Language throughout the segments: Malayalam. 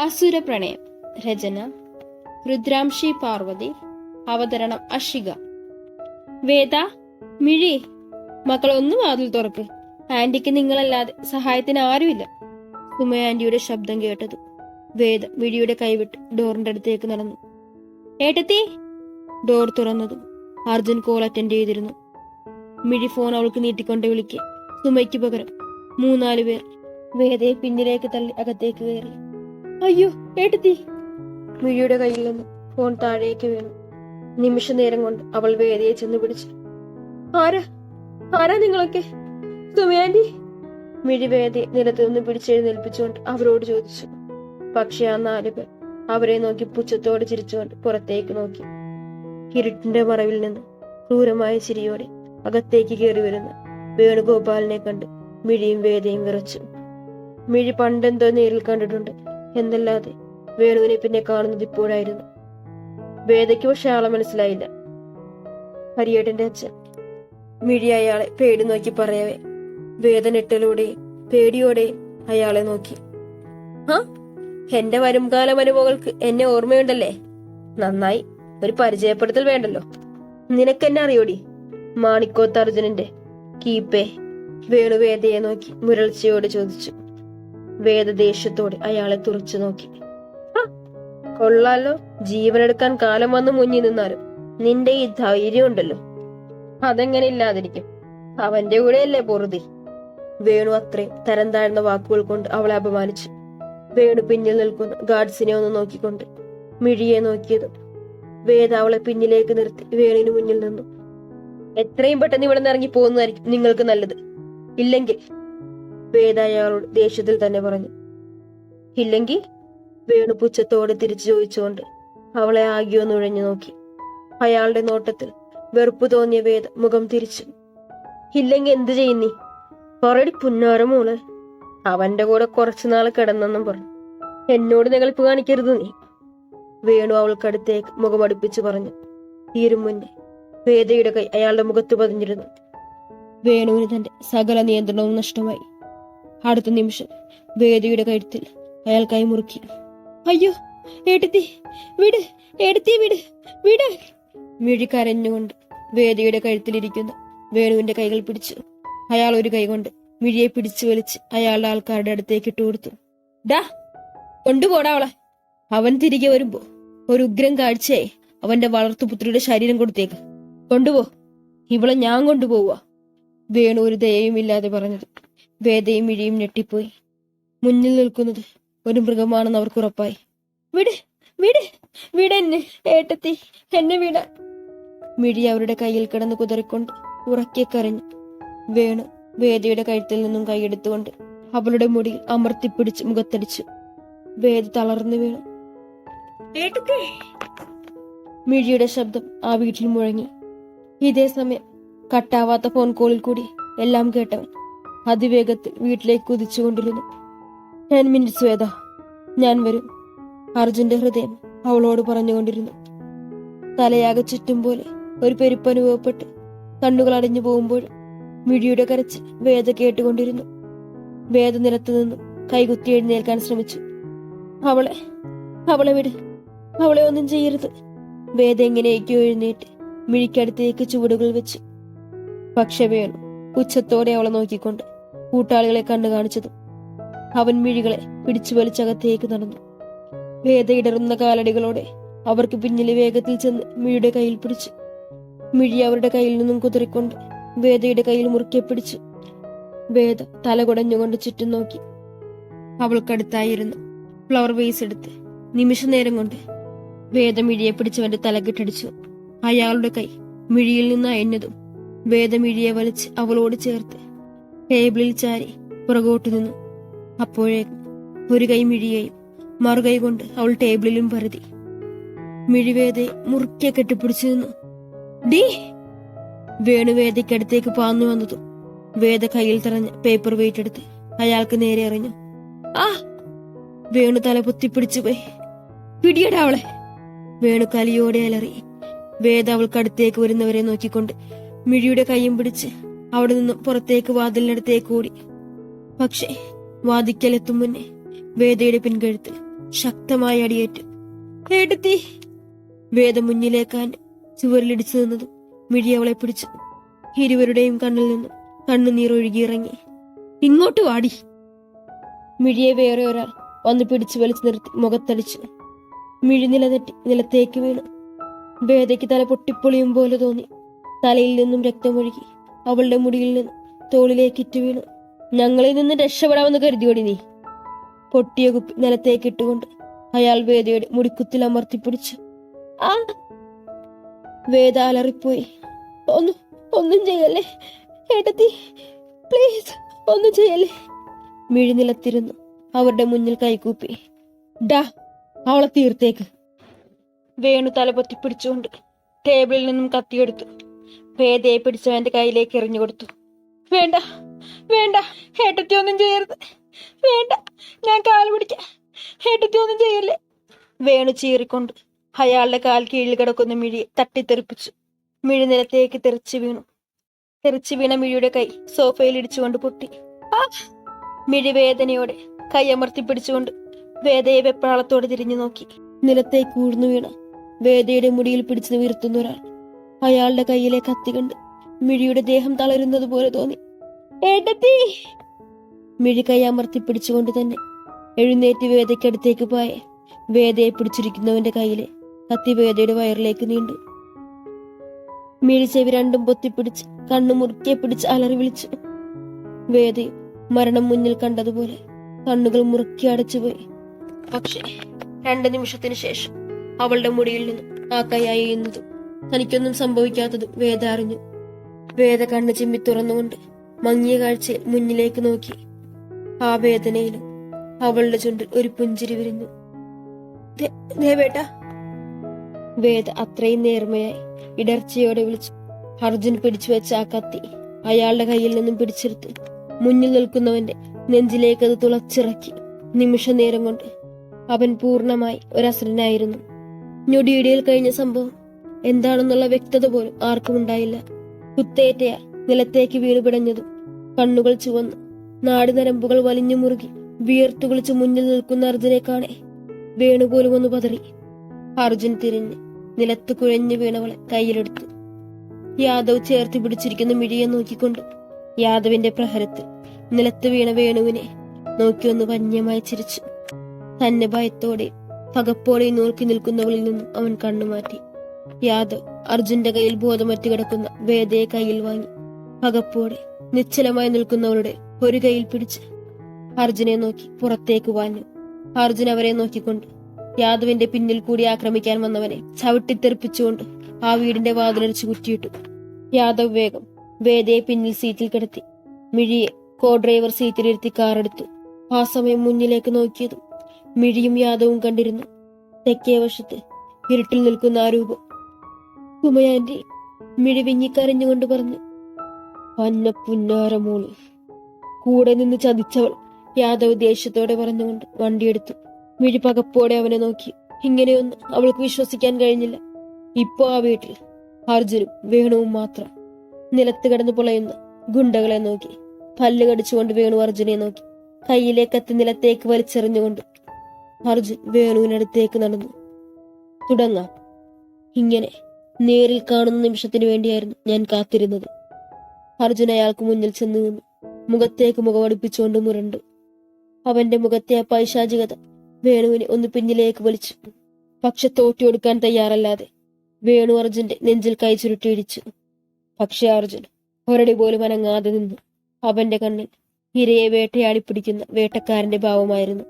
അസുര പ്രണയം രചന രുദ്രാംശി പാർവതി അവതരണം അഷിക. വേദ മിഴി മക്കൾ ഒന്ന് വാതിൽ തുറക്ക്. ആന്റിക്ക് നിങ്ങളല്ലാതെ സഹായത്തിന് ആരുമില്ല. സുമ ആന്റിയുടെ ശബ്ദം കേട്ടത്. വേദ മിഴിയുടെ കൈവിട്ട് ഡോറിന്റെ അടുത്തേക്ക് നടന്നു. ഏട്ടത്തി ഡോർ തുറന്നതും അർജുൻ കോൾ അറ്റൻഡ് ചെയ്തിരുന്നു. മിഴി ഫോൺ അവൾക്ക് നീട്ടിക്കൊണ്ട് വിളിക്കുക സുമയ്ക്ക് പകരം മൂന്നാൽ പേർ വേദയെ പിന്നിലേക്ക് തള്ളി അകത്തേക്ക് കയറി. അയ്യോ ഏട്ടത്തി. മിഴിയുടെ കയ്യിൽ നിന്ന് ഫോൺ താഴേക്ക് വീണു. നിമിഷ നേരം കൊണ്ട് അവൾ വേദയെ ചെന്ന് പിടിച്ചു. ആരാ? ആരാ നിങ്ങളൊക്കെ? സുമയാന്റി മിഴി വേദി നിലത്ത് നിന്ന് പിടിച്ചെഴുന്നേൽപ്പിച്ചുകൊണ്ട് അവരോട് ചോദിച്ചു. പക്ഷെ ആ നാല് പേർ അവരെ നോക്കി പുച്ഛത്തോടെ ചിരിച്ചുകൊണ്ട് പുറത്തേക്ക് നോക്കി. ഇരുട്ടിന്റെ മറവിൽ നിന്ന് ക്രൂരമായ ചിരിയോടെ അകത്തേക്ക് കയറി വരുന്ന വേണുഗോപാലിനെ കണ്ട് മിഴിയും വേദയും വിറച്ചു. മിഴി പണ്ടെന്തോ നേരിൽ കണ്ടിട്ടുണ്ട്. എന്നല്ലാതെ വേണുവിനെ പിന്നെ കാണുന്നത് ഇപ്പോഴായിരുന്നു. വേദയ്ക്ക് പക്ഷെ ആളെ മനസ്സിലായില്ല. ഹരിയേട്ടന്റെ അച്ഛൻ. മിഴി അയാളെ പേടി നോക്കി പറയവേ. വേദനെട്ടലോടെയും പേടിയോടെ അയാളെ നോക്കി. ആ? എന്റെ വരുംകാല അനുഭവങ്ങൾക്ക് എന്നെ ഓർമ്മയുണ്ടല്ലേ? നന്നായി. ഒരു പരിചയപ്പെടുത്തൽ വേണ്ടല്ലോ. നിനക്കെന്നെ അറിയോടി? മാണിക്കോത്ത് അർജുനന്റെ കീപ്പേ. വേണു വേദയെ നോക്കി മുരൾച്ചയോട് ചോദിച്ചു. വേദ ദേഷ്യത്തോടെ അയാളെ തുറച്ചു നോക്കി. "ഹ, കൊള്ളാലോ. ജീവനെടുക്കാൻ കാലം വന്ന് മുന്നിൽ നിന്നാലും നിന്റെ ഈ ധൈര്യം ഉണ്ടല്ലോ അതെങ്ങനെ ഇല്ലാതിരിക്കും? അവന്റെ കൂടെയല്ലേ പൊറുതി? വേണു അത്രേ തരം താഴ്ന്ന വാക്കുകൾ കൊണ്ട് അവളെ അപമാനിച്ചു. വേണു പിന്നിൽ നിൽക്കുന്ന ഗാർഡ്സിനെ ഒന്ന് നോക്കിക്കൊണ്ട് മിഴിയെ നോക്കിയത്. വേദ അവളെ പിന്നിലേക്ക് നിർത്തി വേണുവിന് മുന്നിൽ നിന്നു. എത്രയും പെട്ടെന്ന് ഇവിടെ നിന്ന് ഇറങ്ങി പോകുന്നതായിരിക്കും നിങ്ങൾക്ക് നല്ലത്. ഇല്ലെങ്കിൽ വേദ അയാളോട് ദേഷ്യത്തിൽ തന്നെ പറഞ്ഞു. ഇല്ലെങ്കിൽ വേണു പുച്ഛത്തോടെ തിരിച്ചു ചോദിച്ചുകൊണ്ട് അവളെ ആകിയോ നുഴഞ്ഞു നോക്കി. അയാളുടെ നോട്ടത്തിൽ വെറുപ്പ് തോന്നിയ വേദ മുഖം തിരിച്ചു. ഇല്ലെങ്കിൽ എന്തു ചെയ്യുന്നീ? പറയടി പുന്നാര മോൾ. അവന്റെ കൂടെ കുറച്ചുനാൾ കിടന്നെന്നും പറഞ്ഞു. എന്നോട് നികളിപ്പ് കാണിക്കരുത് നീ. വേണു അവൾക്കടുത്തേക്ക് മുഖമടുപ്പിച്ചു പറഞ്ഞു. തീരും മുന്നേ വേദയുടെ കൈ അയാളുടെ മുഖത്ത് പതിഞ്ഞിരുന്നു. വേണുവിന് തന്റെ സകല നിയന്ത്രണവും നഷ്ടമായി. അടുത്ത നിമിഷം വേദിയുടെ കഴുത്തിൽ അയാൾ കൈമുറുക്കി അയ്യോ എടുത്തി വിട് എടുത്തി വിട് വിട്. മിഴിക്കരഞ്ഞുകൊണ്ട് വേദയുടെ കഴുത്തിലിരിക്കുന്ന വേണുവിന്റെ കൈകൾ പിടിച്ചു. അയാൾ ഒരു കൈ കൊണ്ട് മിഴിയെ പിടിച്ചു വലിച്ച് അയാളുടെ ആൾക്കാരുടെ അടുത്തേക്ക് ഇട്ടു കൊടുത്തു. ഡാ കൊണ്ടുപോടാ അവളെ. അവൻ തിരികെ വരുമ്പോ ഒരു ഉഗ്രം കാഴ്ചയെ അവന്റെ വളർത്തുപുത്രിയുടെ ശരീരം കൊടുത്തേക്ക്. കൊണ്ടുപോ ഇവളെ ഞാൻ കൊണ്ടുപോവുക. വേണു ഒരു ദയയുമില്ലാതെ പറഞ്ഞത്. വേദയും മിഴിയും ഞെട്ടിപ്പോയി. മുന്നിൽ നിൽക്കുന്നത് ഒരു മൃഗമാണെന്ന് അവർക്ക് ഉറപ്പായി. വിട് വിട് വിടെന്നെ ഏട്ടത്തി എന്നെ വിട. മിഴി അവരുടെ കയ്യിൽ കിടന്ന് കുതറിക്കൊണ്ട് ഉറക്കെ കരഞ്ഞു. വേണു വേദയുടെ കഴുത്തിൽ നിന്നും കൈയെടുത്തുകൊണ്ട് അവളുടെ മുടി അമർത്തിപ്പിടിച്ച് മുഖത്തടിച്ചു. വേദ തളർന്നു വീണു. മിഴിയുടെ ശബ്ദം ആ വീട്ടിൽ മുഴങ്ങി. ഇതേ സമയം കട്ടാവാത്ത ഫോൺ കോളിൽ കൂടി എല്ലാം കേട്ടവൻ അതിവേഗത്തിൽ വീട്ടിലേക്ക് കുതിച്ചുകൊണ്ടിരുന്നു. ടെൻ മിനിറ്റ്സ് വേദ ഞാൻ വരും അർജുന്റെ ഹൃദയം അവളോട് പറഞ്ഞുകൊണ്ടിരുന്നു. തലയാകെ ചുറ്റും പോലെ ഒരു പെരുപ്പ് അനുഭവപ്പെട്ട് കണ്ണുകൾ അടഞ്ഞു പോകുമ്പോൾ മിഴിയുടെ കരച്ചിൽ വേദ കേട്ടുകൊണ്ടിരുന്നു. വേദ നിലത്തു നിന്നും കൈകുത്തി എഴുന്നേൽക്കാൻ ശ്രമിച്ചു. അവളെ അവളെ വിട് അവളെ ഒന്നും ചെയ്യരുത് വേദ എങ്ങനെയൊക്കെയോ എഴുന്നേറ്റ് മിഴിക്കടുത്തേക്ക് ചുവടുകൾ വെച്ചു. പക്ഷെ വേണു പുച്ഛത്തോടെ അവളെ നോക്കിക്കൊണ്ട് കൂട്ടാളികളെ കണ്ണു കാണിച്ചതും അവൻ മിഴികളെ പിടിച്ചു വലിച്ചകത്തേക്ക് നടന്നു. വേദ ഇടറുന്ന കാലടികളോടെ അവർക്ക് പിന്നിലെ വേഗത്തിൽ ചെന്ന് മിഴിയുടെ കയ്യിൽ പിടിച്ചു. മിഴി അവരുടെ കയ്യിൽ നിന്നും കുതിറിക്കൊണ്ട് വേദയുടെ കയ്യിൽ മുറുക്കെ പിടിച്ചു. വേദ തല കുടഞ്ഞുകൊണ്ട് ചുറ്റും നോക്കി. അവൾക്കടുത്തായിരുന്നു ഫ്ലവർ വേസ് എടുത്ത് നിമിഷ നേരം കൊണ്ട് വേദ മിഴിയെ പിടിച്ചവന്റെ തലകിട്ടടിച്ചു. അയാളുടെ കൈ മിഴിയിൽ നിന്ന് അയഞ്ഞതും വേദ മിഴിയെ വലിച്ച് അവളോട് ചേർത്ത് ടേബിളിൽ ചാരി പുറകോട്ട് നിന്നു. അപ്പോഴേക്കും ഒരു കൈ മിഴിയെയും മറുകൈ കൊണ്ട് അവൾ ടേബിളിലും പരതി. മിഴിവേദയെ മുറുക്കെ കെട്ടിപ്പിടിച്ചു നിന്നു. ഡീ! വേണുവേദയ്ക്കടുത്തേക്ക് പാന്നു വന്നതും വേദ കയ്യിൽ തറഞ്ഞ പേപ്പർ വെയിറ്റ് എടുത്ത് അയാൾക്ക് നേരെ എറിഞ്ഞു. ആ! വേണു തല പൊത്തിപ്പിടിച്ചു പോയി. പിടിയടാ അവളെ. വേണു കലിയോടെ അലറി വേദ അവൾക്കടുത്തേക്ക് വരുന്നവരെ നോക്കിക്കൊണ്ട് മിഴിയുടെ കൈയും പിടിച്ച് അവിടെ നിന്നും പുറത്തേക്ക് വാതിലിനടുത്തേക്ക് ഓടി. പക്ഷേ വാതിക്കലെത്തും മുന്നേ വേദയുടെ പിൻകഴുത്തിൽ ശക്തമായി അടിയേറ്റു. എടുത്തി വേദ മുന്നിലേക്കാൻ ചുവരിലിടിച്ചു നിന്നതും മിഴി അവളെ പിടിച്ചു. ഇരുവരുടെയും കണ്ണിൽ നിന്നും കണ്ണുനീർ ഒഴുകിയിറങ്ങി ഇങ്ങോട്ട് വാടി. മിഴിയെ വേറെ ഒരാൾ വന്ന് പിടിച്ചു വലിച്ചു നിർത്തി മുഖത്തടിച്ചു. മിഴി നിലതെറ്റി നിലത്തേക്ക് വീണു. വേദയ്ക്ക് തല പൊട്ടിപ്പൊളിയും പോലെ തോന്നി. തലയിൽ നിന്നും രക്തമൊഴുകി അവളുടെ മുടിയിൽ നിന്ന് തോളിലേക്ക് ഇറ്റു വീണു. ഞങ്ങളിൽ നിന്ന് രക്ഷപ്പെടാമെന്ന് കരുതിയോടി നീ. പൊട്ടിയ കുപ്പി നിലത്തേക്ക് ഇട്ടുകൊണ്ട് അയാൾ വേദയുടെ മുടിക്കുത്തിൽ അമർത്തിപ്പിടിച്ചു ആ വേദ അലറിപ്പോയി. ഒന്നും ഒന്നും ചെയ്യല്ലേ? ഏട്ടത്തി പ്ലീസ് ഒന്നും ചെയ്യല്ലേ? മിഴി നിലത്തിരുന്നു അവരുടെ മുന്നിൽ കൈകൂപ്പി. ഡാ അവളെ തീർത്തേക്ക്. വേണു തലപൊത്തി പിടിച്ചുകൊണ്ട് ടേബിളിൽ നിന്നും കത്തിയെടുത്തു. വേദയെ പിടിച്ചവന്റെ കയ്യിലേക്ക് എറിഞ്ഞു കൊടുത്തു. വേണ്ട വേണ്ട ഏട്ടത്തി ഒന്നും ചെയ്യരുത്. വേണ്ട ഞാൻ കാൽ പിടിക്കാം. ഏട്ടത്തി ഒന്നും ചെയ്യല്ലേ? വേണു ചീറിക്കൊണ്ട് അയാളുടെ കാൽ കീഴിൽ കിടക്കുന്ന മിഴിയെ തട്ടിത്തെറിപ്പിച്ചു. മിഴി നിലത്തേക്ക് തെറിച്ചു വീണു. തെറിച്ചു വീണ മിഴിയുടെ കൈ സോഫയിൽ ഇടിച്ചുകൊണ്ട് പൊട്ടി. മിഴി വേദനയോടെ കൈ അമർത്തി പിടിച്ചുകൊണ്ട് വേദയെ വെപ്രാളത്തോടെ തിരിഞ്ഞു നോക്കി. നിലത്തേക്ക് ഊഴ്ന്നു വീണ വേദയുടെ മുടിയിൽ പിടിച്ചു വീർത്തുന്ന ഒരാൾ. അയാളുടെ കയ്യിലെ കത്തി കണ്ട് മിഴിയുടെ ദേഹം തളരുന്നത് പോലെ തോന്നി. ഏട്ടത്തി! മിഴി കൈ അമർത്തി പിടിച്ചുകൊണ്ട് തന്നെ എഴുന്നേറ്റ് വേദയ്ക്കടുത്തേക്ക് പോയ. വേദയെ പിടിച്ചിരിക്കുന്നവന്റെ കയ്യിലെ കത്തി വേദയുടെ വയറിലേക്ക് നീണ്ടു. മിഴി ചെവി രണ്ടും പൊത്തിപ്പിടിച്ച് കണ്ണു മുറുക്കെ പിടിച്ച് അലറി വിളിച്ചു. വേദയും മരണം മുന്നിൽ കണ്ടതുപോലെ കണ്ണുകൾ മുറുക്കി അടച്ചുപോയി പക്ഷേ രണ്ടു നിമിഷത്തിന് ശേഷം അവളുടെ മുടിയിൽ നിന്ന് ആ കൈ അയ്യുന്നതും തനിക്കൊന്നും സംഭവിക്കാത്തതും വേദ അറിഞ്ഞു. വേദ കണ്ണു ചിമ്മി തുറന്നുകൊണ്ട് മങ്ങിയ കാഴ്ചയിൽ മുന്നിലേക്ക് നോക്കി. ആ വേദനയിലും അവളുടെ ചുണ്ടിൽ ഒരു പുഞ്ചിരി വിരിഞ്ഞു. "ദേ- ദേവേട്ട വേദ അത്രയും നേർമയായി ഇടർച്ചയോടെ വിളിച്ചു. അർജുൻ പിടിച്ചു വെച്ച ആ കത്തി അയാളുടെ കയ്യിൽ നിന്നും പിടിച്ചെടുത്ത് മുന്നിൽ നിൽക്കുന്നവന്റെ നെഞ്ചിലേക്ക് അത് തുളച്ചിറക്കി നിമിഷ നേരം കൊണ്ട്. അവൻ പൂർണമായി ഒരസുരനായിരുന്നു. ഞൊടിയിടയിൽ കഴിഞ്ഞ സംഭവം എന്താണെന്നുള്ള വ്യക്തത പോലും ആർക്കും ഉണ്ടായില്ല. കുത്തേറ്റയ നിലത്തേക്ക് വീണു പിടഞ്ഞതും. കണ്ണുകൾ ചുവന്ന്. നാടിനരമ്പുകൾ വലിഞ്ഞു മുറുകി. വിയർത്തുകുളിച്ച് മുന്നിൽ നിൽക്കുന്ന അർജുനെ കാണെ. വേണുപോലും ഒന്ന് പതറി. അർജുൻ തിരിഞ്ഞ് നിലത്ത് കുഴഞ്ഞു വീണവളെ കയ്യിലെടുത്തു. യാദവ് ചേർത്ത് പിടിച്ചിരിക്കുന്ന മിഴിയെ നോക്കിക്കൊണ്ട് യാദവിന്റെ പ്രഹരത്തിൽ നിലത്ത് വീണ വേണുവിനെ നോക്കി ഒന്ന് വന്യമായി ചിരിച്ചു. തന്നെ ഭയത്തോടെ പകപ്പോടെ നോക്കി നിൽക്കുന്നവളിൽ നിന്നും അവൻ കണ്ണുമാറ്റി. യാദവ് അർജുന്റെ കയ്യിൽ ബോധമറ്റു കിടക്കുന്ന വേദയെ കയ്യിൽ വാങ്ങി. പകപ്പോടെ നിശ്ചലമായി നിൽക്കുന്നവരുടെ ഒരു കയ്യിൽ പിടിച്ച് അർജുനെ നോക്കി പുറത്തേക്ക് വാഞ്ഞു. അർജുൻ അവരെ നോക്കിക്കൊണ്ട് യാദവിന്റെ പിന്നിൽ കൂടി ആക്രമിക്കാൻ വന്നവനെ ചവിട്ടിത്തെറിപ്പിച്ചുകൊണ്ട് ആ വീടിന്റെ വാതിലടിച്ചു കുറ്റിയിട്ടു. യാദവ് വേഗം വേദയെ പിന്നിൽ സീറ്റിൽ കിടത്തി. മിഴിയെ കോ ഡ്രൈവർ സീറ്റിലിരുത്തി കാറെടുത്തു. ആ സമയം മുന്നിലേക്ക് നോക്കിയതും മിഴിയും യാദവും കണ്ടിരുന്നു. തെക്കേ വശത്ത് ഇരുട്ടിൽ നിൽക്കുന്ന ആ രൂപം ഉമയാന്റി മിഴിവിഞ്ഞിക്കരഞ്ഞുകൊണ്ട് പറഞ്ഞു പന്ന പുന്നാരമോൾ കൂടെ നിന്ന് ചതിച്ചവൾ യാദവ് ദേഷ്യത്തോടെ പറഞ്ഞുകൊണ്ട് വണ്ടിയെടുത്തു. മിഴി പകപ്പോടെ അവനെ നോക്കി. ഇങ്ങനെയൊന്നും അവൾക്ക് വിശ്വസിക്കാൻ കഴിഞ്ഞില്ല. ഇപ്പോ ആ വീട്ടിൽ അർജുനും വേണുവും മാത്രം. നിലത്ത് കിടന്ന് പുളയുന്ന ഗുണ്ടകളെ നോക്കി. പല്ല് കടിച്ചുകൊണ്ട് വേണു അർജുനെ നോക്കി. കയ്യിലെ കത്തി നിലത്തേക്ക് വലിച്ചെറിഞ്ഞുകൊണ്ട് അർജുൻ വേണുവിനടുത്തേക്ക് നടന്നു. തുടങ്ങാം. ഇങ്ങനെ നേരിൽ കാണുന്ന നിമിഷത്തിന് വേണ്ടിയായിരുന്നു ഞാൻ കാത്തിരുന്നത്. അർജുൻ അയാൾക്ക് മുന്നിൽ ചെന്ന് നിന്നു. മുഖത്തേക്ക് മുഖമടുപ്പിച്ചുകൊണ്ട് മുരണ്ടു. അവന്റെ മുഖത്തെ ആ പൈശാചികത വേണുവിനെ ഒന്ന് പിന്നിലേക്ക് വലിച്ചു. പക്ഷെ തോറ്റിയൊടുക്കാൻ തയ്യാറല്ലാതെ വേണു അർജുന്റെ നെഞ്ചിൽ കൈ ചുരുട്ടിയിടിച്ചു പക്ഷെ അർജുൻ ഒരടി പോലും അനങ്ങാതെ നിന്നു. അവന്റെ കണ്ണിൽ ഇരയെ വേട്ടയാടി പിടിക്കുന്ന വേട്ടക്കാരന്റെ ഭാവമായിരുന്നു.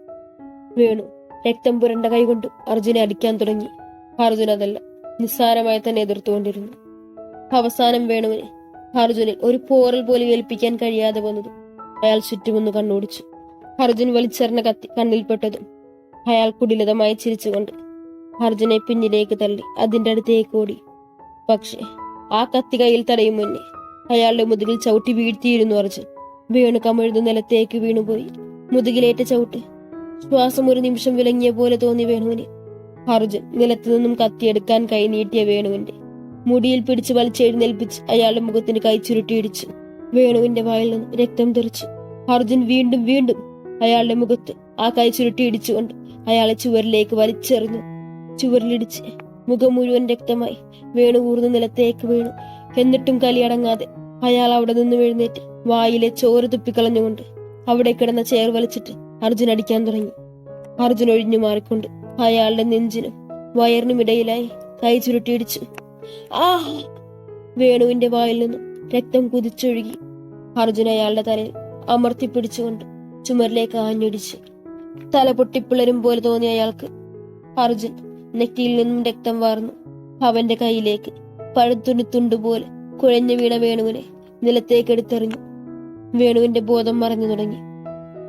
വേണു രക്തം പുരണ്ട കൈകൊണ്ട് അർജുനെ അടിക്കാൻ തുടങ്ങി. അർജുൻ അതല്ല നിസ്സാരമായി തന്നെ എതിർത്തുകൊണ്ടിരുന്നു. അവസാനം വേണുവിന് അർജുനൻ ഒരു പോറൽ പോലും ഏൽപ്പിക്കാൻ കഴിയാതെ വന്നതും അയാൾ ചുറ്റുമൊന്ന് കണ്ണോടിച്ചു. അർജുൻ വലിച്ചെറിഞ്ഞ കത്തി കണ്ണിൽപ്പെട്ടതും അയാൾ കുടിലതമായി ചിരിച്ചുകൊണ്ട് അർജുനെ പിന്നിലേക്ക് തള്ളി അതിന്റെ അടുത്തേക്ക് ഓടി. പക്ഷേ ആ കത്തി കയ്യിൽ തടയും മുന്നേ അയാളുടെ മുതുകിൽ ചവിട്ടി വീഴ്ത്തിയിരുന്നു അർജുൻ. വീണു കമഴുതു നിലത്തേക്ക് വീണുപോയി. മുതുകിലേറ്റ ചവിട്ട് ശ്വാസം ഒരു നിമിഷം വിലങ്ങിയ പോലെ തോന്നി വേണുവിന്. അർജുൻ നിലത്തു നിന്നും കത്തിയെടുക്കാൻ കൈ നീട്ടിയ വേണുവിന്റെ. മുടിയിൽ പിടിച്ച് വലിച്ചെഴുന്നേൽപ്പിച്ച് അയാളുടെ മുഖത്തിന് കൈ ചുരുട്ടിയിടിച്ചു വേണുവിന്റെ വായിൽ നിന്ന് രക്തം തെറിച്ചു. അർജുൻ വീണ്ടും വീണ്ടും അയാളുടെ മുഖത്ത് ആ കൈ ചുരുട്ടിയിടിച്ചുകൊണ്ട് അയാളെ ചുവരിലേക്ക് വലിച്ചെറിഞ്ഞു. ചുവരിലിടിച്ച് മുഖം മുഴുവൻ രക്തമായി വേണു ഊർന്ന് നിലത്തേക്ക് വീണു. എന്നിട്ടും കലിയടങ്ങാതെ അയാൾ അവിടെ നിന്ന് എഴുന്നേറ്റ് വായിലെ ചോറ് തുപ്പിക്കളഞ്ഞുകൊണ്ട് അവിടെ കിടന്ന ചെയർ വലിച്ചിട്ട് അർജുൻ അടിക്കാൻ തുടങ്ങി. അർജുൻ ഒഴിഞ്ഞു മാറിക്കൊണ്ട് അയാളുടെ നെഞ്ചിനും വയറിനും ഇടയിലായി കൈ ചുരുട്ടിയിടിച്ചു ആ വേണുവിന്റെ വായിൽ നിന്നും രക്തം കുതിച്ചൊഴുകി അർജുൻ അയാളുടെ തലയിൽ അമർത്തിപ്പിടിച്ചുകൊണ്ട് ചുമരിലേക്ക് ആഞ്ഞിടിച്ചു തല പൊട്ടിപ്പിളരും പോലെ തോന്നിയ അയാൾക്ക് അർജുൻ നെറ്റിയിൽ നിന്നും രക്തം വാർന്നു. അവന്റെ കൈയിലേക്ക് പഴുത്തുണി തുണ്ടുപോലെ കുഴഞ്ഞു വീണ വേണുവിനെ നിലത്തേക്ക് എടുത്തെറിഞ്ഞു. വേണുവിന്റെ ബോധം മറഞ്ഞു തുടങ്ങി.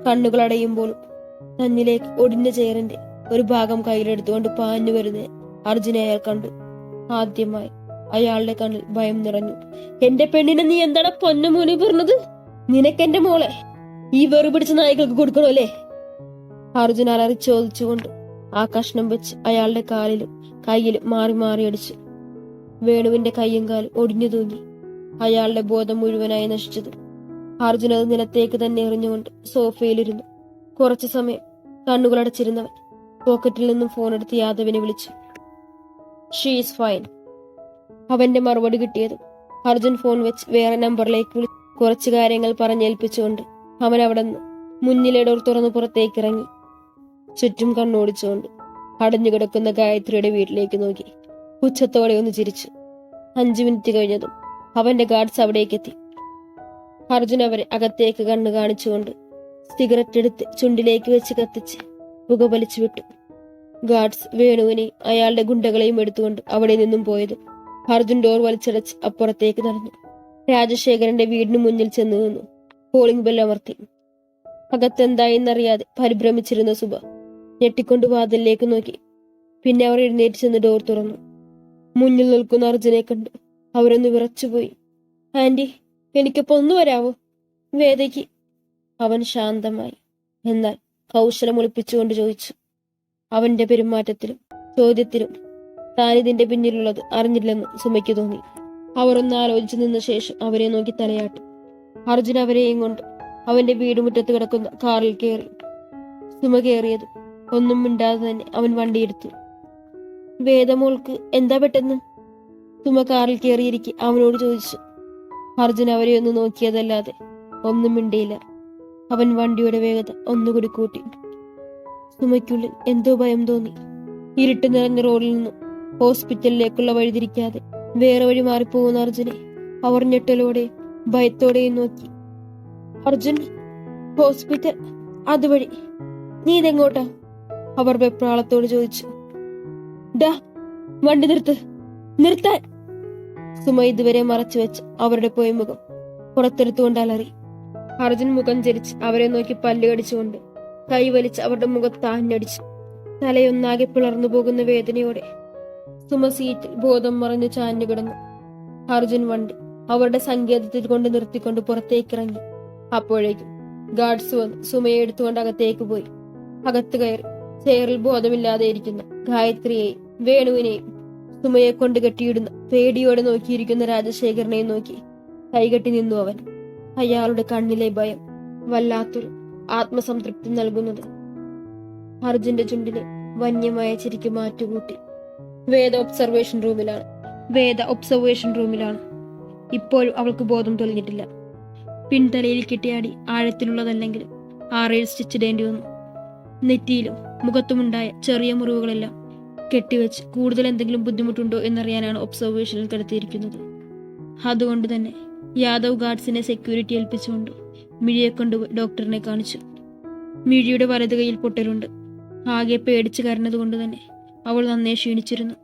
കണ്ണുകൾ അടയുമ്പോഴും തന്നിലേക്ക് ഒടിഞ്ഞ ചേറിന്റെ ഒരു ഭാഗം കയ്യിലെടുത്തുകൊണ്ട് പാഞ്ഞു വരുന്ന. അർജുനെ അയാൾ കണ്ടു. ആദ്യമായി അയാളുടെ കണ്ണിൽ ഭയം നിറഞ്ഞു. എന്റെ പെണ്ണിനെ നീ എന്താണ് പൊന്നമൂനി പറഞ്ഞത്? നിനക്കെന്റെ മോളെ. ഈ വെറുപിടിച്ച നായ്ക്കൾക്ക് കൊടുക്കണോ അല്ലേ? അർജുൻ അലറി ചോദിച്ചുകൊണ്ട് ആ കഷ്ണം വെച്ച് അയാളുടെ കാലിലും കയ്യിലും മാറി മാറി അടിച്ചു. വേണുവിന്റെ കയ്യും കാലും ഒടിഞ്ഞു തൂങ്ങി. അയാളുടെ ബോധം മുഴുവനായി നശിച്ചത് അർജുൻ അത് നിലത്തേക്ക് തന്നെ എറിഞ്ഞുകൊണ്ട് സോഫയിലിരുന്നു. കുറച്ചു സമയം കണ്ണുകളടച്ചിരുന്നവൻ പോക്കറ്റിൽ നിന്നും ഫോൺ എടുത്ത് യാദവിനെ വിളിച്ചു. ഷീസ് ഫൈൻ അവന്റെ മറുപടി കിട്ടിയത് അർജുൻ ഫോൺ വെച്ച് വേറെ നമ്പറിലേക്ക് വിളി കുറച്ച് കാര്യങ്ങൾ പറഞ്ഞേൽപ്പിച്ചുകൊണ്ട് അവൻ അവിടെ നിന്ന്. മുന്നിലെ ഡോർ തുറന്ന് പുറത്തേക്ക് ഇറങ്ങി. ചുറ്റും കണ്ണോടിച്ചുകൊണ്ട് അടഞ്ഞുകിടക്കുന്ന ഗായത്രിയുടെ വീട്ടിലേക്ക് നോക്കി. ഉച്ചത്തോടെ ഒന്ന് ചിരിച്ചു. അഞ്ചു മിനിറ്റ് കഴിഞ്ഞതും അവന്റെ ഗാർഡ്സ് അവിടേക്ക് എത്തി. അർജുൻ അവരെ അകത്തേക്ക് കണ്ണു കാണിച്ചുകൊണ്ട് സിഗരറ്റ് എടുത്ത് ചുണ്ടിലേക്ക് വെച്ച് കത്തിച്ച് പുക വലിച്ചു വിട്ടു. ഗാർഡ്സ് വേണുവിനെ അയാളുടെ ഗുണ്ടകളെയും എടുത്തുകൊണ്ട് അവിടെ നിന്നും പോയത് അർജുൻ ഡോർ വലിച്ചടച്ച് അപ്പുറത്തേക്ക് നടന്നു. രാജശേഖരന്റെ വീടിന് മുന്നിൽ ചെന്നു നിന്നു. കോളിംഗ് ബെൽ അമർത്തി. അകത്തെന്തായെന്നറിയാതെ പരിഭ്രമിച്ചിരുന്ന സുബ ഞെട്ടിക്കൊണ്ട് വാതിലേക്ക് നോക്കി. പിന്നെ അവർ എഴുന്നേറ്റ് ചെന്ന് ഡോർ തുറന്നു. മുന്നിൽ നിൽക്കുന്ന അർജുനെ കണ്ട്. അവരൊന്ന് വിറച്ചുപോയി. ആന്റി എനിക്കിപ്പോ ഒന്ന് വരാവോ? വേദയ്ക്ക്. അവൻ ശാന്തമായി. എന്നാൽ കൗശലം ഒളിപ്പിച്ചുകൊണ്ട് ചോദിച്ചു. അവന്റെ പെരുമാറ്റത്തിലും ചോദ്യത്തിലും താൻ ഇതിന്റെ പിന്നിലുള്ളത് അറിഞ്ഞില്ലെന്ന് സുമയ്ക്ക് തോന്നി. അവർ ഒന്ന് ആലോചിച്ചു നിന്ന ശേഷം അവരെ നോക്കി തലയാട്ടി. അർജുൻ അവരെയും കൊണ്ട് അവന്റെ വീടുമുറ്റത്ത് കിടക്കുന്ന കാറിൽ കയറി. സുമ കയറിയത് ഒന്നും മിണ്ടാതെ തന്നെ അവൻ വണ്ടിയെടുത്തു. വേദമോൾക്ക് എന്താ പെട്ടെന്ന്? സുമ കാറിൽ കയറിയിരിക്കെ അവനോട് ചോദിച്ചു. അർജുൻ അവരെ ഒന്ന് നോക്കിയതല്ലാതെ ഒന്നും മിണ്ടിയില്ല. അവൻ വണ്ടിയുടെ വേഗത ഒന്നുകൂടി കൂട്ടി. സുമയ്ക്കുള്ളിൽ എന്തോ ഭയം തോന്നി. ഇരുട്ട് നിറഞ്ഞ റോഡിൽ നിന്നും ഹോസ്പിറ്റലിലേക്കുള്ള വഴി തിരിക്കാതെ വേറെ വഴി മാറിപ്പോകുന്ന അർജുനെ അവർ ഞെട്ടലോടെ ഭയത്തോടെയും നോക്കി. അർജുൻ ഹോസ്പിറ്റൽ അതുവഴി. നീ ഇതെങ്ങോട്ടാ? അവർ വെപ്രാളത്തോട് ചോദിച്ചു. ഡാ വണ്ടി നിർത്ത്. നിർത്താൻ. സുമ ഇതുവരെ മറച്ചു വെച്ച് അവരുടെ പോയി മുഖം പുറത്തെടുത്തുകൊണ്ട് അർജുൻ മുഖം ചരിച്ച് അവരെ നോക്കി പല്ലുകടിച്ചുകൊണ്ട് കൈവലിച്ച് അവരുടെ മുഖത്ത് ആഞ്ഞടിച്ചു തലയൊന്നാകെ പിളർന്നു പോകുന്ന വേദനയോടെ സുമ സീറ്റിൽ ബോധം മറഞ്ഞു ചാഞ്ഞു കിടന്നു. അർജുൻ വണ്ടി അവരുടെ സങ്കേതത്തിൽ കൊണ്ട് നിർത്തിക്കൊണ്ട് പുറത്തേക്ക് ഇറങ്ങി അപ്പോഴേക്കും ഗാർഡ്സ് വന്ന് സുമയെ എടുത്തുകൊണ്ട് അകത്തേക്ക് പോയി. അകത്ത് കയറി ചെയറിൽ ബോധമില്ലാതെ ഇരിക്കുന്ന ഗായത്രിയെയും വേണുവിനെയും സുമയെ കൊണ്ട് കെട്ടിയിടുന്ന പേടിയോടെ നോക്കിയിരിക്കുന്ന രാജശേഖരനെയും നോക്കി കൈകെട്ടി നിന്നു അവൻ. അയാളുടെ കണ്ണിലെ ഭയം വല്ലാത്തൊരു ആത്മസംതൃപ്തി നൽകുന്നത്. അർജുന്റെ ചുണ്ടിലെ വന്യമായ ചിരിക്ക് മാറ്റുകൂട്ടി. വേദ ഒബ്സർവേഷൻ റൂമിലാണ്. വേദ ഒബ്സർവേഷൻ റൂമിലാണ്. ഇപ്പോഴും അവൾക്ക് ബോധം തെളിഞ്ഞിട്ടില്ല. പിൻതലയിൽ കിട്ടിയാടി ആഴത്തിലുള്ളതല്ലെങ്കിലും ആറേഴ് സ്റ്റിച്ച് ഇടേണ്ടി വന്നു. നെറ്റിയിലും മുഖത്തുമുണ്ടായ ചെറിയ മുറിവുകളെല്ലാം കെട്ടിവെച്ച് കൂടുതൽ എന്തെങ്കിലും ബുദ്ധിമുട്ടുണ്ടോ എന്നറിയാനാണ് ഒബ്സർവേഷനിൽ കിടത്തിയിരിക്കുന്നത് അതുകൊണ്ട് തന്നെ യാദവ് ഗാർഡ്സിനെ സെക്യൂരിറ്റി ഏൽപ്പിച്ചുകൊണ്ട് മിഴിയെ കൊണ്ട് ഡോക്ടറിനെ കാണിച്ചു. മിഴിയുടെ വലത് കൈയിൽ പൊട്ടലുണ്ട്. ആകെ പേടിച്ച് കരഞ്ഞതുകൊണ്ട് തന്നെ അവൾ നന്നേ ക്ഷീണിച്ചിരുന്നു.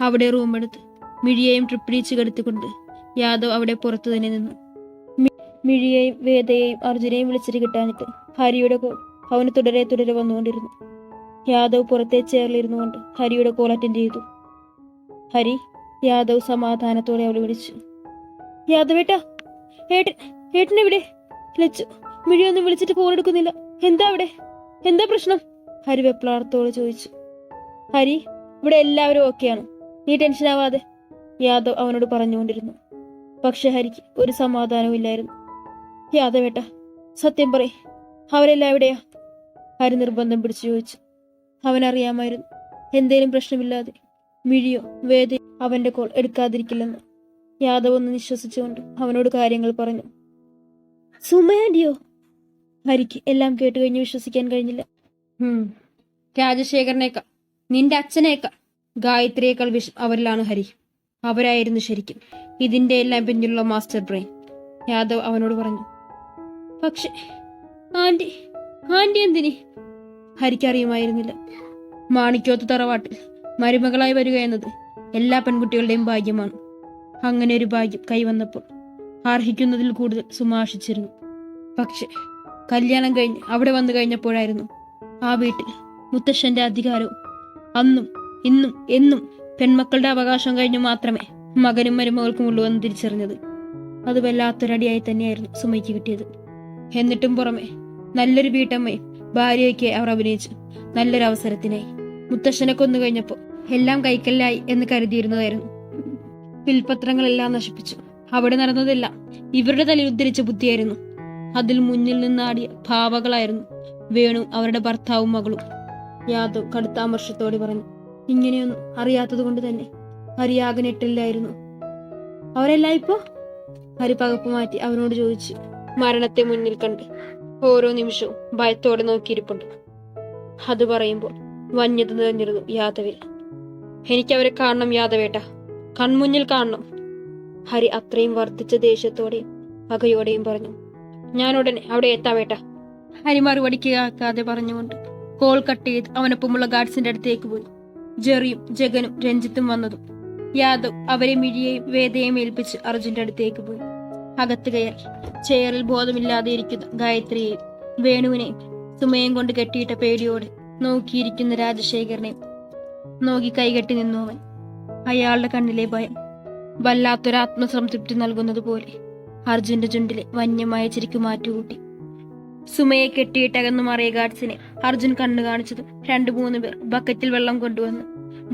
അവിടെ റൂമെടുത്ത് മിഴിയെയും ട്രിപ്പിടിച്ച് കെടുത്തിക്കൊണ്ട് യാദവ് അവിടെ പുറത്തു തന്നെ നിന്നു. മിഴിയെയും വേദയെയും അർജുനെയും വിളിച്ചിട്ട് കിട്ടാനിട്ട് ഹരിയുടെ കോൾ അവന് തുടരെ തുടരെ വന്നുകൊണ്ടിരുന്നു. യാദവ് പുറത്തെ ചേർന്നിരുന്നു കൊണ്ട് ഹരിയുടെ കോൾ അറ്റൻഡ് ചെയ്തു. ഹരി യാദവ് സമാധാനത്തോടെ അവൾ വിളിച്ചു. യാദവേട്ടാ ഏട്ടൻ ഏട്ടൻ എവിടെ? ലച്ചു മിഴിയൊന്നും വിളിച്ചിട്ട് ഫോൺ എടുക്കുന്നില്ല. എന്താ അവിടെ? എന്താ പ്രശ്നം? ഹരി വെപ്ലാർത്തോട് ചോദിച്ചു. ഹരി ഇവിടെ എല്ലാവരും ഓക്കെയാണ് നീ ടെൻഷൻ ആവാതെ യാദവ് അവനോട് പറഞ്ഞുകൊണ്ടിരുന്നു. പക്ഷെ ഹരിക്ക് ഒരു സമാധാനവും ഇല്ലായിരുന്നു. യാദവേട്ട സത്യം പറ അവരെല്ലാം എവിടെയാ? ഹരി നിർബന്ധം പിടിച്ചു ചോദിച്ചു. അവനറിയാമായിരുന്നു എന്തേലും പ്രശ്നമില്ലാതെ മിഴിയോ വേദ അവന്റെ കോൾ എടുക്കാതിരിക്കില്ലെന്ന്. യാദവ് ഒന്ന് നിശ്വസിച്ചുകൊണ്ട് അവനോട് കാര്യങ്ങൾ പറഞ്ഞു. സുമയാൻഡിയോ ഹരിക്ക് എല്ലാം കേട്ട് കഴിഞ്ഞ് വിശ്വസിക്കാൻ കഴിഞ്ഞില്ല. രാജശേഖരനേക്കാൾ നിന്റെ അച്ഛനേക്കാൾ ഗായത്രിയേക്കാൾ വിഷ അവരിലാണ് ഹരി. അവരായിരുന്നു ശരിക്കും ഇതിന്റെ എല്ലാം പിന്നിലുള്ള മാസ്റ്റർ ബ്രെയിൻ. യാദവ് അവനോട് പറഞ്ഞു. പക്ഷെ ആന്റി ആന്റി എന്തിനി? ഹരിക്കറിയുമായിരുന്നില്ല മാണിക്കോത്ത് തറവാട്ടിൽ മരുമകളായി വരിക എന്നത് എല്ലാ പെൺകുട്ടികളുടെയും ഭാഗ്യമാണ്. അങ്ങനെ ഒരു ഭാഗ്യം കൈവന്നപ്പോൾ അർഹിക്കുന്നതിൽ കൂടുതൽ സുമാഷിച്ചിരുന്നു. പക്ഷെ കല്യാണം കഴിഞ്ഞ് അവിടെ വന്നു കഴിഞ്ഞപ്പോഴായിരുന്നു ആ വീട്ടിൽ മുത്തശ്ശന്റെ അധികാരവും അന്നും ഇന്നും എന്നും പെൺമക്കളുടെ അവകാശം കഴിഞ്ഞു മാത്രമേ മകനും മരുമകൾക്കും ഉള്ളൂ എന്ന് തിരിച്ചറിഞ്ഞത്. അത് വല്ലാത്തൊരടിയായി തന്നെയായിരുന്നു സുമയ്ക്ക് കിട്ടിയത്. എന്നിട്ടും പുറമെ നല്ലൊരു വീട്ടമ്മയും ഭാര്യയൊക്കെ അവർ അഭിനയിച്ചു. നല്ലൊരു അവസരത്തിനായി മുത്തശ്ശനെ കൊന്നു കഴിഞ്ഞപ്പോൾ എല്ലാം കൈക്കല്ലായി എന്ന് കരുതിയിരുന്നതായിരുന്നു വിൽപത്രങ്ങളെല്ലാം നശിപ്പിച്ചു. അവിടെ നടന്നതെല്ലാം ഇവരുടെ തലയിൽ ഉദ്ധരിച്ച ബുദ്ധിയായിരുന്നു. അതിൽ മുന്നിൽ നിന്നാടിയ ഭാവകളായിരുന്നു വേണു അവരുടെ ഭർത്താവും മകളും. യാദവ് കടുത്ത അമർഷത്തോടെ പറഞ്ഞു ഇങ്ങനെയൊന്നും അറിയാത്തത് കൊണ്ട് തന്നെ ഹരിയാകെ നെട്ടില്ലായിരുന്നു അവരെല്ലാം ഇപ്പോ? ഹരി പകപ്പ് മാറ്റി അവനോട് ചോദിച്ചു മരണത്തെ മുന്നിൽ കണ്ട് ഓരോ നിമിഷവും ഭയത്തോടെ നോക്കിയിരിപ്പുണ്ട്. അത് പറയുമ്പോൾ വന്യത നിറഞ്ഞിരുന്നു യാദവിൽ. എനിക്കവരെ കാണണം യാദവേട്ട. കൺമുന്നിൽ കാണണം. ഹരി അത്രയും വർദ്ധിച്ച ദേഷ്യത്തോടെയും പകയോടെയും പറഞ്ഞു ഞാൻ ഉടനെ അവിടെ എത്താവേട്ട ഹരി മറുപടി കേൾക്കാതെ പറഞ്ഞുകൊണ്ട് കോൾ കട്ട് ചെയ്ത് അവനൊപ്പമുള്ള ഗാർഡ്സിന്റെ അടുത്തേക്ക് പോയി. ജെറിയും ജഗനും രഞ്ജിത്തും വന്നതും. യാദവ് അവരെ മിഴിയെയും വേദയെയും ഏൽപ്പിച്ച് അർജുന്റെ അടുത്തേക്ക് പോയി. അകത്ത് കയറി ചെയറിൽ ബോധമില്ലാതെ ഇരിക്കുന്ന ഗായത്രിയെയും വേണുവിനെയും സുമയം കൊണ്ട് കെട്ടിയിട്ട പേടിയോടെ നോക്കിയിരിക്കുന്ന രാജശേഖരനെയും നോക്കി കൈകെട്ടി നിന്നു അവൻ. അയാളുടെ കണ്ണിലെ ഭയം. വല്ലാത്തൊരു ആത്മസംതൃപ്തി നൽകുന്നത് പോലെ അർജുന്റെ ചുണ്ടിലെ വന്യമായ ചിരിക്കു മാറ്റുകൂട്ടി. സുമയെ കെട്ടിയിട്ടകന്നു മറിയ ഗാർഡ്സിനെ അർജുൻ കണ്ണു കാണിച്ചതും രണ്ടു മൂന്ന് പേർ ബക്കറ്റിൽ വെള്ളം കൊണ്ടുവന്ന്.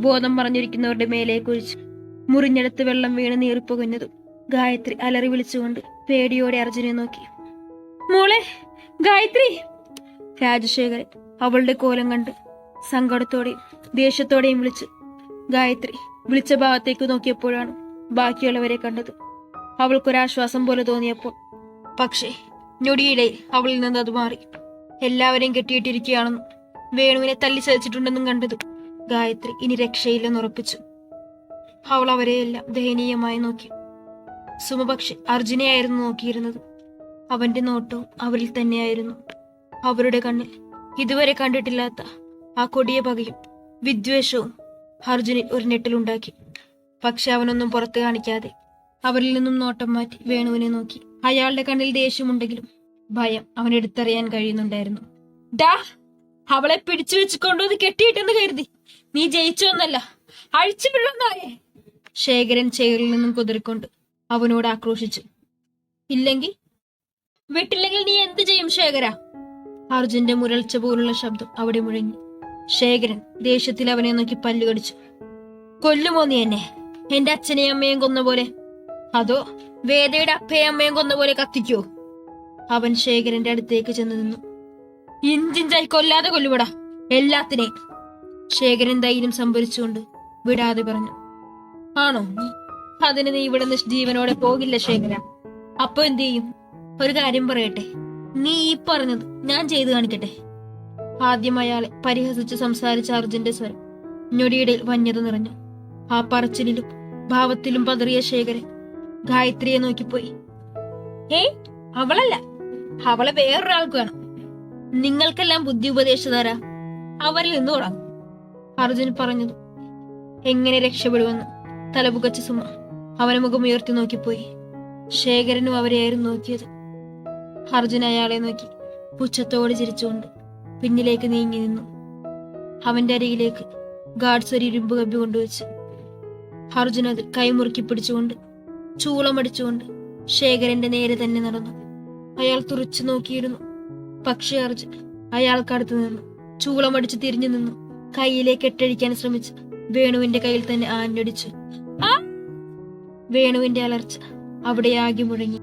ബോധം പറഞ്ഞിരിക്കുന്നവരുടെ മേലെ കുഴിച്ചു. മുറിഞ്ഞെടുത്ത് വെള്ളം വീണ് നീറിപ്പുകഞ്ഞതും ഗായത്രി അലറി വിളിച്ചുകൊണ്ട് പേടിയോടെ അർജുനെ നോക്കി. മോളെ ഗായത്രി! രാജശേഖരൻ അവളുടെ കോലം കണ്ട്. സങ്കടത്തോടെയും ദേഷ്യത്തോടെയും വിളിച്ചു. ഗായത്രി വിളിച്ച ഭാഗത്തേക്ക് നോക്കിയപ്പോഴാണ് ബാക്കിയുള്ളവരെ കണ്ടത്. അവൾക്കൊരാശ്വാസം പോലെ തോന്നിയപ്പോൾ. പക്ഷേ ഞൊടിയിടെ അവളിൽ നിന്ന് അത് മാറി. എല്ലാവരെയും കെട്ടിയിട്ടിരിക്കുകയാണെന്നും വേണുവിനെ തല്ലി ചതച്ചിട്ടുണ്ടെന്നും കണ്ടത് ഗായത്രി ഇനി രക്ഷയില്ലെന്ന് ഉറപ്പിച്ചു. അവൾ അവരെയെല്ലാം ദയനീയമായി നോക്കി. സുമ പക്ഷെ അർജുനെയായിരുന്നു നോക്കിയിരുന്നത്. അവന്റെ നോട്ടവും അവരിൽ തന്നെയായിരുന്നു. അവരുടെ കണ്ണിൽ ഇതുവരെ കണ്ടിട്ടില്ലാത്ത ആ കൊടിയ പകയും വിദ്വേഷവും അർജുനിൽ ഒരു ഞെട്ടലുണ്ടാക്കി. പക്ഷെ അവനൊന്നും പുറത്തു കാണിക്കാതെ അവരിൽ നിന്നും നോട്ടം മാറ്റി വേണുവിനെ നോക്കി. അയാളുടെ കണ്ണിൽ ദേഷ്യമുണ്ടെങ്കിലും ഭയം അവൻ എടുത്തറിയാൻ കഴിയുന്നുണ്ടായിരുന്നു. ഡാ അവളെ പിടിച്ചു വെച്ചുകൊണ്ടു കൊണ്ടുവന്ന് കെട്ടിയിട്ടെന്ന് കരുതി. നീ ജയിച്ചോന്നല്ല അഴിച്ചു പിള്ളന്നായേ ശേഖരൻ ചേറിൽ നിന്നും കുതിരിക്കൊണ്ട് അവനോട് ആക്രോശിച്ചു. ഇല്ലെങ്കിൽ വിട്ടില്ലെങ്കിൽ നീ എന്ത് ചെയ്യും ശേഖര? അർജുന്റെ മുരൾച്ച പോലുള്ള ശബ്ദം അവിടെ മുഴങ്ങി. ശേഖരൻ ദേഷ്യത്തിൽ അവനെ നോക്കി പല്ലുകടിച്ചു കൊല്ലുമോ നീ എന്നെ? എന്റെ അച്ഛനെയും അമ്മയും കൊന്ന പോലെ. അതോ വേദയുടെ അപ്പയും അമ്മയും കൊന്ന പോലെ കത്തിക്കോ അവൻ ശേഖരന്റെ അടുത്തേക്ക് ചെന്ന് നിന്നു. ഇഞ്ചിഞ്ചായി കൊല്ലാതെ കൊല്ലുവിടാ എല്ലാത്തിനെയും ശേഖരൻ ധൈര്യം സംഭരിച്ചുകൊണ്ട് വിടാതെ പറഞ്ഞു. ആണോ? അതിന് നീ ഇവിടെ നിന്ന് ജീവനോടെ പോകില്ല ശേഖര. അപ്പൊ എന്തു ചെയ്യും? ഒരു കാര്യം പറയട്ടെ. നീ ഈ പറഞ്ഞത് ഞാൻ ചെയ്തു കാണിക്കട്ടെ. ആദ്യം അയാളെ പരിഹസിച്ച് സംസാരിച്ച അർജുന്റെ സ്വരം. ഞൊടിയിടയിൽ വന്യത നിറഞ്ഞു. ആ പറച്ചിലും ഭാവത്തിലും പതറിയ ശേഖരൻ ഗായത്രിയെ നോക്കിപ്പോയി. ഏയ് അവളല്ല. അവളെ വേറൊരാൾക്ക് വേണം. നിങ്ങൾക്കെല്ലാം ബുദ്ധി ഉപദേശിച്ചതാരാ? അവരിൽ നിന്ന് തുടങ്ങും അർജുൻ പറഞ്ഞത് എങ്ങനെ രക്ഷപ്പെടുമെന്ന് തലപുകച്ച സുമ അവനെ മുഖം ഉയർത്തി നോക്കിപ്പോയി. ശേഖരനും അവരെയായിരുന്നു നോക്കിയത്. അർജുൻ അയാളെ നോക്കി പുച്ഛത്തോട് ചിരിച്ചുകൊണ്ട് പിന്നിലേക്ക് നീങ്ങി നിന്നു. അവന്റെ അരികിലേക്ക് ഗാഡ്സ് ഒരു ഇരുമ്പ് കമ്പി കൊണ്ടുവച്ച് അർജുൻ അത് കൈമുറുക്കി പിടിച്ചുകൊണ്ട് ചൂളമടിച്ചുകൊണ്ട് ശേഖരന്റെ നേരെ തന്നെ നടന്നു. അയാൾ തുറച്ചു നോക്കിയിരുന്നു. പക്ഷേ അർജുൻ അയാൾക്കടുത്ത് നിന്നു. ചൂളമടിച്ച് തിരിഞ്ഞു നിന്നു. കൈയിലേക്ക് കെട്ടഴിക്കാൻ ശ്രമിച്ചു വേണുവിന്റെ കയ്യിൽ തന്നെ ആഞ്ഞടിച്ചു. വേണുവിന്റെ അലർച്ച അവിടെ ആകെ മുഴങ്ങി.